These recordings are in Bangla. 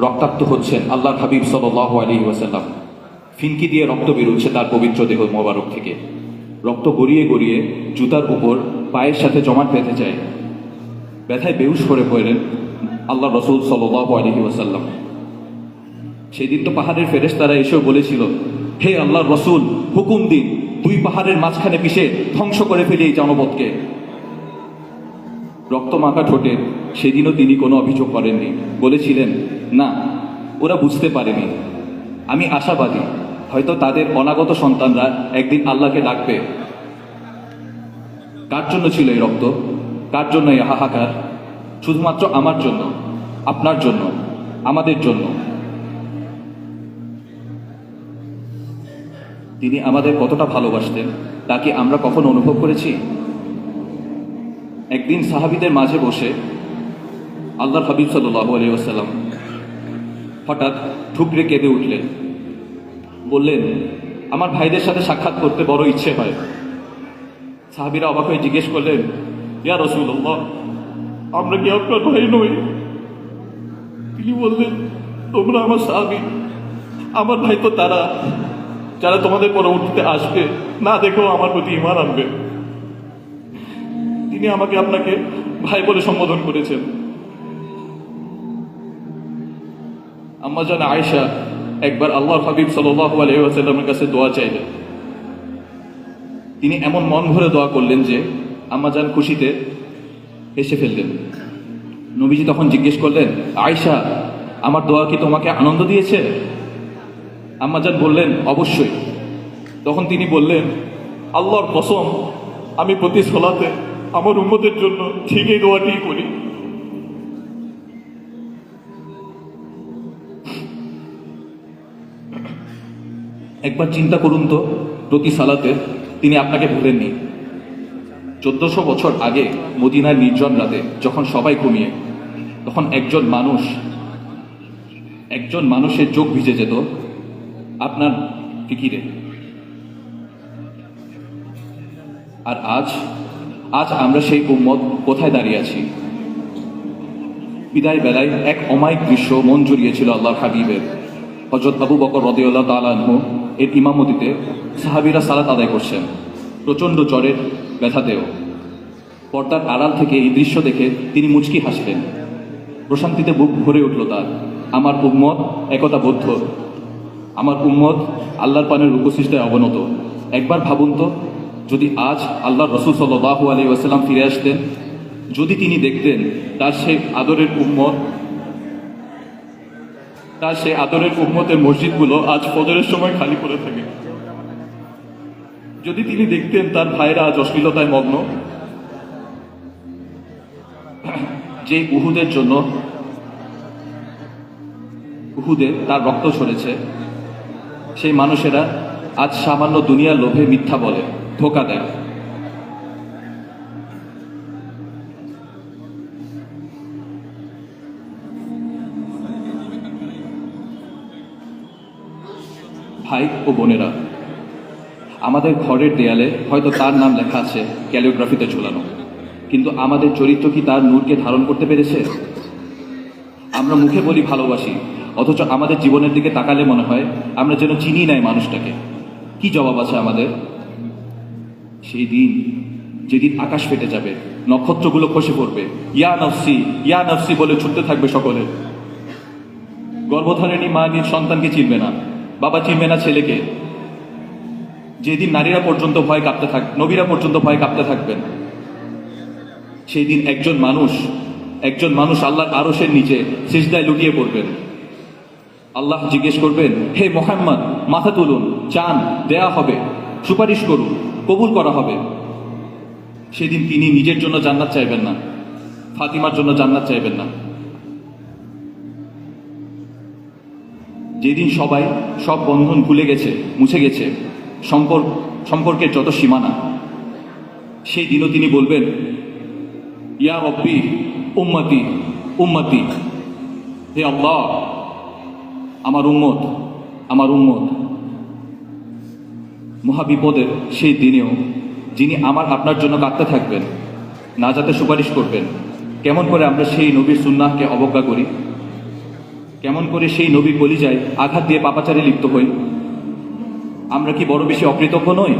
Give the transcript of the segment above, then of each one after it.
রক্তাক্ত হচ্ছেন আল্লাহ হাবিব সাল্লাহ আলী ওয়াসাল্লাম। ফিনকি দিয়ে রক্ত বেরোচ্ছে তার পবিত্র দেহ মোবারক থেকে। রক্ত গড়িয়ে গড়িয়ে জুতার উপর পায়ের সাথে জমাট বেঁধে যায়। ব্যথায় বেউস করে পড়লেন আল্লাহ রসুল সাল্লাহ আলহি ওয়াসাল্লাম। সেদিন তো পাহাড়ের ফেরেশতারা এসেও বলেছিল, হে আল্লাহ রসুল, হুকুম দিন, দুই পাহাড়ের মাঝখানে পিষে ধ্বংস করে ফেলি এই জনপদকে। রক্তমাখা ঠোঁটে, সেদিনও তিনি কোনো অভিযোগ করেননি। বলেছিলেন না, ওরা বুঝতে পারেনি। আমি আশাবাদী, হয়তো তাদের অনাগত সন্তানরা একদিন আল্লাহকে ডাকবে। কার জন্য ছিল এই রক্ত? কার জন্য এই হাহাকার? শুধুমাত্র আমার জন্য, আপনার জন্য, আমাদের জন্য। তিনি আমাদের কতটা ভালোবাসতেন, তা কি আমরা কখনো অনুভব করেছি? একদিন সাহাবিদের মাঝে বসে আল্লাহ হাবিব সাল্লাহ আলিয়াল্লাম হঠাৎ ঠুকরে কেঁদে উঠলেন। বললেন, আমার ভাইদের সাথে সাক্ষাৎ করতে বড় ইচ্ছে হয়। সাহাবিরা অবাক হয়ে জিজ্ঞেস করলেন, ইয়া রসুল্লাহ আমরা কি আপনার ভাই নই? তিনি বললেন, তোমরা আমার সাহাবি। আমার ভাই তো তারা। যারা তোমাদের পরবর্তীতে আসবে, না দেখেও আমার প্রতি ইমান আনবে। তিনি আমাকে আপনাকে ভাই বলে সম্বোধন করেছেন। আম্মা জান আয়েশা একবার আল্লাহর হাবিব সাল্লাহ আলহিহাস্লামের কাছে দোয়া চাইলেন। তিনি এমন মন ভরে দোয়া করলেন যে আম্মাজান খুশিতে হেসে ফেললেন। নবীজি তখন জিজ্ঞেস করলেন, আয়শা, আমার দোয়া কি তোমাকে আনন্দ দিয়েছে? আম্মাজান বললেন, অবশ্যই। তখন তিনি বললেন, আল্লাহর কসম, আমি প্রতি সলাতে আমার উন্মতের জন্য ঠিক এই দোয়াটি করি। একবার চিন্তা করুন তো, প্রতি সালাতে তিনি আপনাকে ভুলেননি। চোদ্দশো বছর আগে মদিনার নির্জন রাতে যখন সবাই ঘুমিয়ে, তখন একজন মানুষ, একজন মানুষের চোখ ভিজে যেত, আপনার ফিকিরে। আর আজ আজ আমরা সেই উম্মত কোথায় দাঁড়িয়ে আছি? বিদায় বেলায় এক অমায়িক দৃশ্য মন জড়িয়েছিল আল্লাহ হাবিবের। হজরত আবু বকর রদিউল্লাহ তালাহু এর ইমামতিতে সাহাবিরা সালাত আদায় করছেন। প্রচণ্ড জ্বরের ব্যথাতেও। পর্দার আড়াল থেকে এই দৃশ্য দেখে তিনি মুচকি হাসলেন। প্রশান্তিতে বুক ভরে উঠল তার। আমার উম্মত একতা বদ্ধ আমার উম্মত আল্লাহর পানের উপসৃষ্টায় অবনত। একবার ভাবুন তো, যদি আজ আল্লাহ রসুল সাল্লাহু আলী ওয়াসাল্লাম ফিরে আসতেন, যদি তিনি দেখতেন তার সেই আদরের উম্মত তার সেই আদরের উম্মতের মসজিদগুলো আজ ফজরের সময় খালি পড়ে থাকে। যদি তিনি দেখতেন তার ভাইরা আজ অশ্লীলতায় মগ্ন। যে উহুদের জন্য উহুদে তার রক্ত ছড়েছে সেই মানুষেরা আজ সামান্য দুনিয়ার লোভে মিথ্যা বলে, ধোকা দেয়। ভাই ও বোনেরা। আমাদের ঘরের দেয়ালে হয়তো তার নাম লেখা আছে, ক্যালিওগ্রাফিতে ঝোলানো। কিন্তু আমাদের চরিত্র কি তার নূরকে ধারণ করতে পেরেছে? আমরা মুখে বলি ভালোবাসি, অথচ আমাদের জীবনের দিকে তাকালে মনে হয় আমরা যেন চিনি নাই মানুষটাকে। কি জবাব আছে আমাদের? সেই দিন যেদিন আকাশ ফেটে যাবে, নক্ষত্রগুলো খসে পড়বে। ইয়া নফসি ইয়া নফসি বলে ছুটতে থাকবে সকলে। গর্ভধারিণী মা নিজ সন্তানকে চিনবে না। বাবা চিনবে না ছেলেকে যেদিন নারীরা পর্যন্ত ভয় কাঁপতে থাক, নবীরা পর্যন্ত ভয় কাঁপতে থাকবেন। সেই দিন একজন মানুষ একজন মানুষ আল্লাহর আরসের নিচে সিজদায় লুটিয়ে পড়বেন। আল্লাহ জিজ্ঞেস করবেন, হে মোহাম্মদ, মাথা তুলুন, চান, দেয়া হবে, সুপারিশ করুন, কবুল করা হবে। সেদিন তিনি নিজের জন্য জান্নাত চাইবেন না, ফাতিমার জন্য জান্নাত চাইবেন না। যেদিন সবাই সব বন্ধন ভুলে গেছে, মুছে গেছে, সম্পর্ক, সম্পর্কের যত সীমানা, সেই দিনও তিনি বলবেন, ইয়া রব্বি, উম্মতি উম্মতি, হে আল্লাহ, আমার উম্মত আমার উম্মত। মহাবিপদের সেই দিনেও যিনি আমার আপনার জন্য কাঁদতে থাকবেন না যাতে সুপারিশ করবেন, কেমন করে আমরা সেই নবীর সুন্নাহকে অবজ্ঞা করি? কেমন করে সেই নবী কলিজায় আঘাত দিয়ে পাপাচারে লিপ্ত হই? আমরা কি বড় বেশি অকৃতজ্ঞ নই?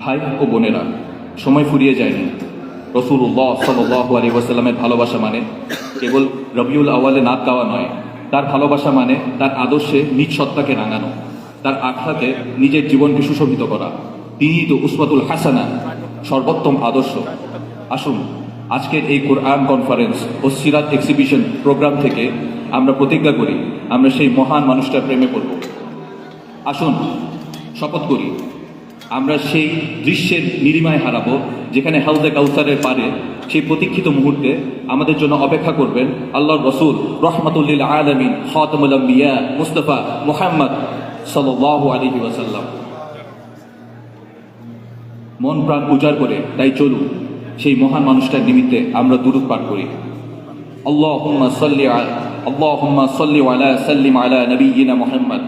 ভাই ও বোনেরা, সময় ফুরিয়ে যায়নি। রসুল্লাহ সাল্লাহ আলী ওয়াসাল্লামের ভালোবাসা মানে কেবল রবিউল আওয়ালে নাক গাওয়া নয়। তার ভালোবাসা মানে তার আদর্শে নিজ সত্তাকে রাঙানো। তার আখ্যাতে নিজের জীবনকে সুশোভিত করা। তিনি তো উসমাতুল হাসানা, সর্বোত্তম আদর্শ। আসুন, আজকের এই কোরআন কনফারেন্স ও সিরাত এক্সিবিশন প্রোগ্রাম থেকে আমরা প্রতিজ্ঞা করি, আমরা সেই মহান মানুষটার প্রেমে পড়ব। আসুন, শপথ করি, আমরা সেই দৃশ্যের নিরিমায় হারাবো, যেখানে হাউজে কাউসারের পারে সেই প্রতীক্ষিত মুহূর্তে আমাদের জন্য অপেক্ষা করবেন আল্লাহর রসুল, রহমতুল্লিল আলমিন, খতমুল আম্বিয়া, মুস্তফা মুহাম্মদ সাল্লাল্লাহু আলাইহি ওয়াসাল্লাম। মন প্রাণ উজাড় করে, তাই চলুন। সেই মহান মানুষটার নিমিত্তে আমরা দুরুদ পাঠ করি আল্লাহুম্মা সাল্লি আলা আল্লাহুম্মা সাল্লি আলা সাল্লিম আলা নবিয়িনা Muhammad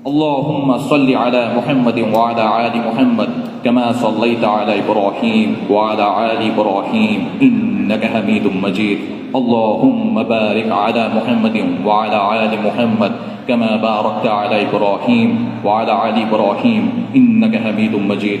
اللهم صل على محمد وعلى آل محمد كما صليت على إبراهيم وعلى آل إبراهيم إنك حميد مجيد اللهم بارك على محمد وعلى آل محمد كما باركت على إبراهيم وعلى آل إبراهيم إنك حميد مجيد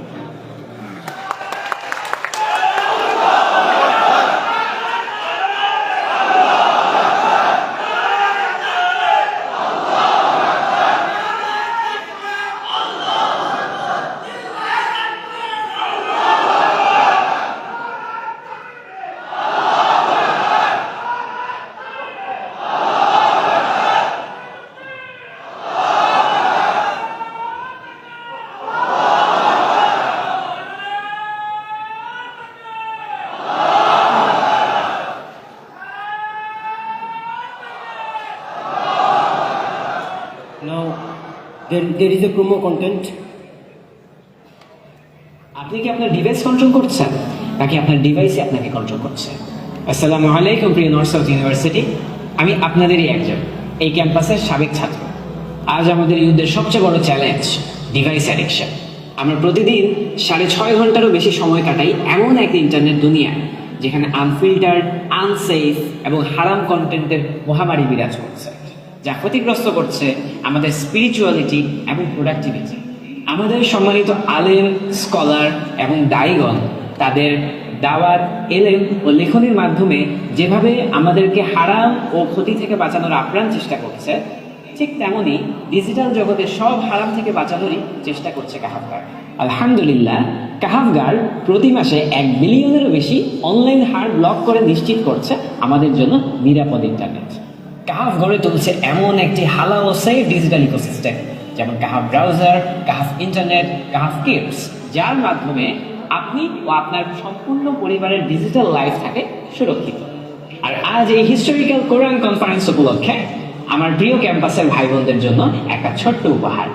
There, there is a promo content. আপনি কি আপনার ডিভাইস কন্ট্রোল করছেন? নাকি আপনার ডিভাইসে আপনাকে কন্ট্রোল করছে? আসসালামু আলাইকুম প্রিয় নর্থ সাউথ ইউনিভার্সিটি আমি আপনাদেরই একজন এই ক্যাম্পাসের সাবেক ছাত্র। আজ আমাদের ইউথদের সবচেয়ে বড় চ্যালেঞ্জ ডিভাইস অ্যাডিকশন আমরা প্রতিদিন সাড়ে ছয় ঘন্টারও বেশি সময় কাটাই এমন এক ইন্টারনেট দুনিয়া যেখানে আনফিল্টার্ড আনসেফ এবং হারাম কন্টেন্টের মহামারী বিরাজ করছে। যা ক্ষতিগ্রস্ত করছে আমাদের স্পিরিচুয়ালিটি এবং প্রোডাক্টিভিটি আমাদের সম্মানিত আলেম স্কলার এবং দায়ীগণ তাদের দাওয়াত, এলেম ও লেখনের মাধ্যমে যেভাবে আমাদেরকে হারাম ও ক্ষতি থেকে বাঁচানোর আপ্রাণ চেষ্টা করছে, ঠিক তেমনই ডিজিটাল জগতে সব হারাম থেকে বাঁচানোরই চেষ্টা করছে কাহাফগার। আলহামদুলিল্লাহ, কাহাফগার প্রতি মাসে এক বিলিয়নেরও বেশি অনলাইন হার ব্লক করে নিশ্চিত করছে আমাদের জন্য নিরাপদ ইন্টারনেট কাহাফ গড়ে তুলছে এমন একটি হালাল ও সেফ ডিজিটাল ইকোসিস্টেম যেমন Kahaf browser Kahaf internet Kahaf keeps যার মাধ্যমে আপনি ও আপনার সম্পূর্ণ পরিবারের ডিজিটাল লাইফ থাকে সুরক্ষিত। আর আজ এই হিস্টোরিক্যাল কোরআন কনফারেন্স উপলক্ষে আমার প্রিয় ক্যাম্পাসের ভাই বোনদের জন্য একটা ছোট্ট উপহার।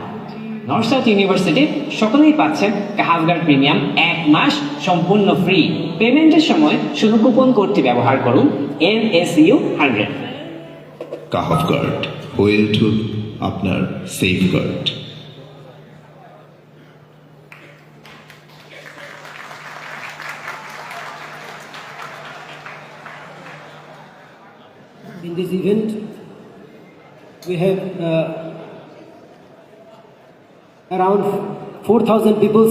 নর্থ সাউথ ইউনিভার্সিটির সকলেই পাচ্ছেন কাহাফগার প্রিমিয়াম এক মাস সম্পূর্ণ ফ্রি পেমেন্টের সময় শুধু কুপন কোডটি ব্যবহার করুন এন এস ইউ হান্ড্রেড কাহাফ গার্ড ওয়েল টু আপনার safeguard In this event, we have uh, around 4,000 people.